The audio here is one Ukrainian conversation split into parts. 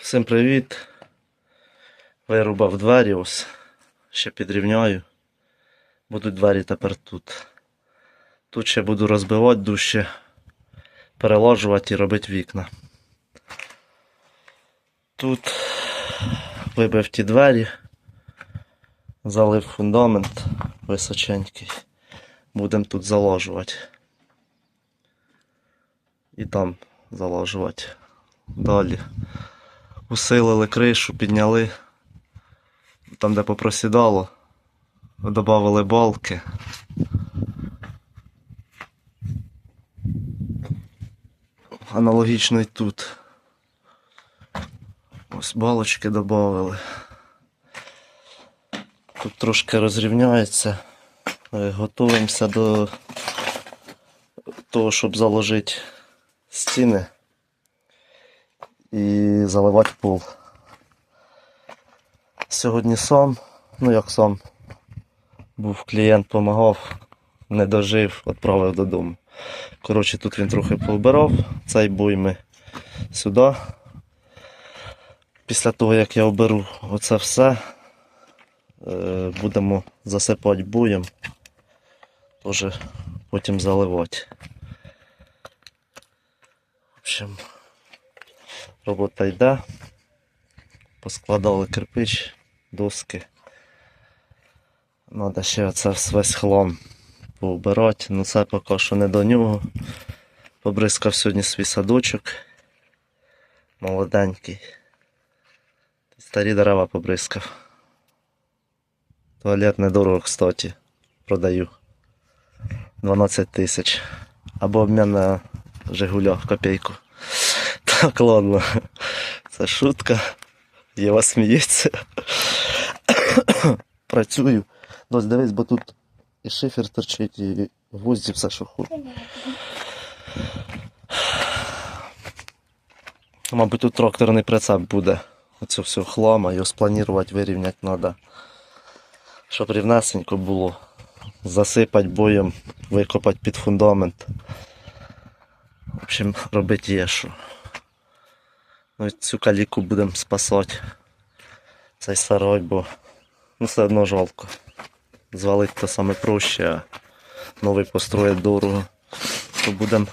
Всім привіт. Вирубав двері ось. Ще підрівняю. Будуть двері тепер тут. Тут ще буду розбивати дужче, переложувати і робити вікна. Тут вибив ті двері, залив фундамент височенький. Будемо тут заложувати. І там заложувати. Далі. Усилили кришу, підняли. Там, де попросідало, додали балки. Аналогічно і тут. Ось балочки додали. Тут трошки розрівняється. Е, Готуємося до того, щоб заложити стіни і заливати пол. Сьогодні сам, ну як сам, був клієнт, допомагав, не дожив, відправив додому. Коротше, тут він трохи повбирав, цей буй ми сюди. Після того, як я оберу оце все, е, будемо засипати буєм, теж потім заливати. В общем, робота йде. Поскладали кирпич, доски. Надо ще оце весь хлам поубирати. Ну це поки що не до нього. Побризкав сьогодні свій садочок. Молоденький. Старі дерева побризкав. Туалет недорого, кстати. Продаю. 12 тисяч. Або обмін на Жигуля копійку. Так, ладно. Це шутка. Єва сміється. Працюю. Дось дивись, бо тут і шифер торчить, і гвозді все, що хоче. Мабуть, тут тракторний прицеп буде. Оцю всю хлама, його спланувати, вирівняти треба. Щоб рівнесенько було. Засипати боєм, викопати під фундамент. В общем, робити є що. Ну, цю каліку будемо спасати. Цей сарой, бо ну, все одно жалко. Звалити то саме проще, а новий построїть дорого. То будемо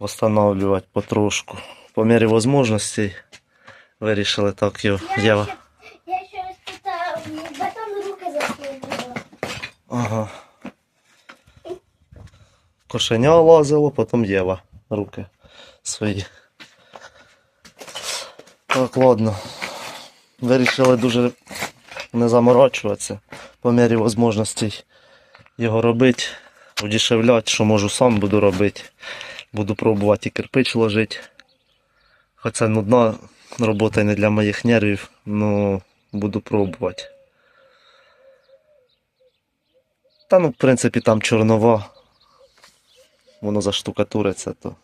встановлювати потрошку. По мірі можливостей вирішили так його. Я, ще, я ще спитав, батон руки закинула. Ага. Кошеня лазило, потім Єва. Руки свої. Так, ладно. Вирішили дуже не заморачуватися. По мірі можливостей його робити, удешевляти, що можу сам буду робити. Буду пробувати і кирпич ложити. Хоча нудна робота не для моїх нервів, ну буду пробувати. Та ну, в принципі, там чорнова. Воно заштукатуриться, то.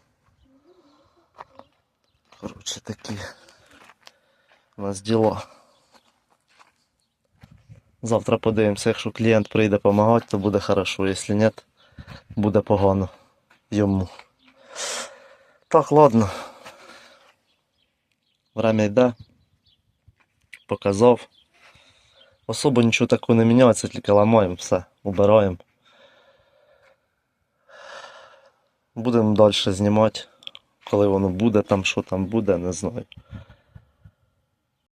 Коротше, такі у нас діла. Завтра подивимося, якщо клієнт прийде допомагати, то буде хорошо, якщо ні, буде погано йому. Так, ладно. Время йде. Показав. Особо нічого такого не міняється, тільки ламаємо все, убираємо. Будемо далі знімати. Коли воно буде, там що там буде, не знаю.